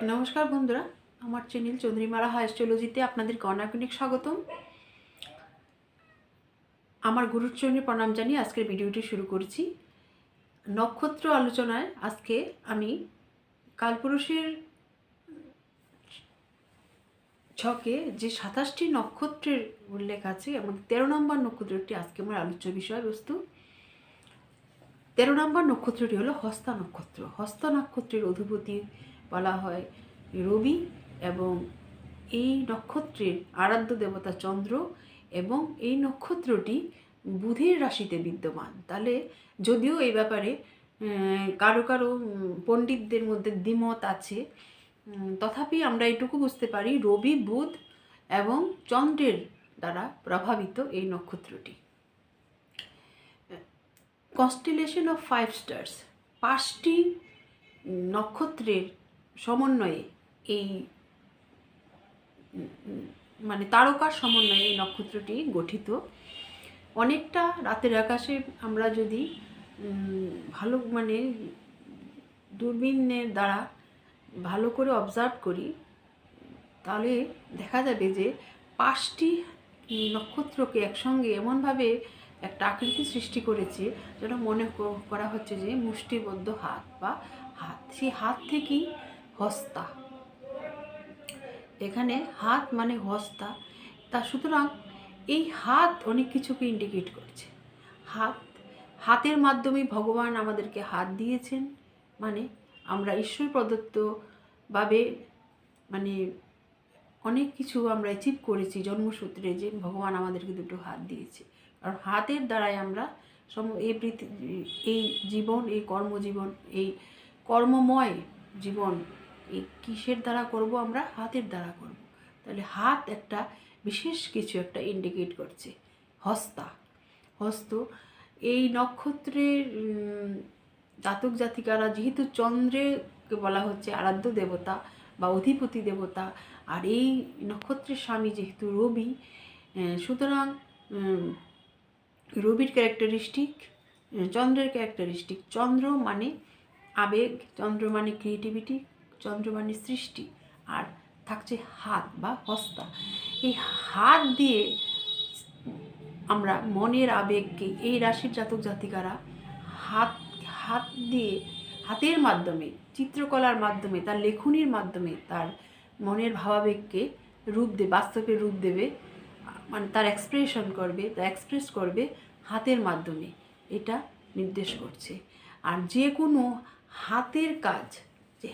নমস্কার বন্ধুরা, আমার চ্যানেল চন্দ্রিমারা হাইস্টোলজিতে আপনাদেরকে অনেক অনেক স্বাগতম। আমার গুরুর চরণে প্রণাম জানিয়ে আজকের ভিডিওটি শুরু করছি। নক্ষত্র আলোচনায় আজকে আমি কালপুরুষের ছকে যে সাতাশটি নক্ষত্রের উল্লেখ আছে, এবং তেরো নম্বর নক্ষত্রটি আজকে আমার আলোচ্য বিষয়বস্তু। তেরো নম্বর নক্ষত্রটি হলো হস্তা নক্ষত্র। হস্তা নক্ষত্রের অধিপতি বলা হয় রবি এবং এই নক্ষত্রের আরাধ্য দেবতা চন্দ্র এবং এই নক্ষত্রটি বুধের রাশিতে বিদ্যমান। তাহলে যদিও এই ব্যাপারে কারও কারও পণ্ডিতদের মধ্যে দ্বিমত আছে তথাপি আমরা এটুকু বুঝতে পারি রবি, বুধ এবং চন্দ্রের দ্বারা প্রভাবিত এই নক্ষত্রটি। কনস্টিলেশন অফ ফাইভ স্টার্স, পাঁচটি নক্ষত্রের সমন্বয়ে এই মানে তারকার সমন্বয়ে এই নক্ষত্রটি গঠিত। অনেকটা রাতের আকাশে আমরা যদি ভালো মানে দূরবীনের দ্বারা ভালো করে অবজার্ভ করি, তাহলে দেখা যাবে যে পাঁচটি নক্ষত্রকে একসঙ্গে এমনভাবে একটা আকৃতি সৃষ্টি করেছে যেটা মনে করা হচ্ছে যে মুষ্টিবদ্ধ হাত বা হাত। সেই হাত থেকেই হস্তা। এখানে হাত মানে হস্তা। তা সুতরাং এই হাত অনেক কিছুকে ইন্ডিকেট করছে। হাত, হাতের মাধ্যমে ভগবান আমাদেরকে হাত দিয়েছেন। মানে আমরা ঈশ্বর প্রদত্তভাবে মানে অনেক কিছু আমরা অ্যাচিভ করেছি জন্মসূত্রে যে ভগবান আমাদেরকে দুটো হাত দিয়েছে। কারণ হাতের দ্বারাই আমরা সম এই পৃথিবী এই জীবন, এই কর্মজীবন, এই কর্মময় জীবন এই কিসের দ্বারা করব আমরা? হাতের দ্বারা করব। তাহলে হাত একটা বিশেষ কিছু একটা ইন্ডিকেট করছে। হস্তা। হস্ত, এই নক্ষত্রের জাতক জাতিকারা যেহেতু চন্দ্রকে বলা হচ্ছে আরাধ্য দেবতা বা অধিপতি দেবতা, আর এই নক্ষত্রের স্বামী যেহেতু রবি সুতরাং রবির ক্যারেক্টারিস্টিক চন্দ্রের ক্যারেক্টারিস্টিক চন্দ্র মানে আবেগ, চন্দ্র মানে ক্রিয়েটিভিটি চন্দ্র মানে সৃষ্টি আর থাকছে হাত বা হস্তা। এই হাত দিয়ে আমরা মনের আবেগকে, এই রাশির জাতক জাতিকারা হাত হাত দিয়ে, হাতের মাধ্যমে, চিত্রকলার মাধ্যমে, তার লেখনির মাধ্যমে, তার মনের ভাবাবেগকে রূপ দেবে বাস্তবে রূপ দেবে মানে তার এক্সপ্রেশন করবে, তা এক্সপ্রেস করবে হাতের মাধ্যমে। এটা নির্দেশ করছে। আর যে কোনো হাতের কাজ, যে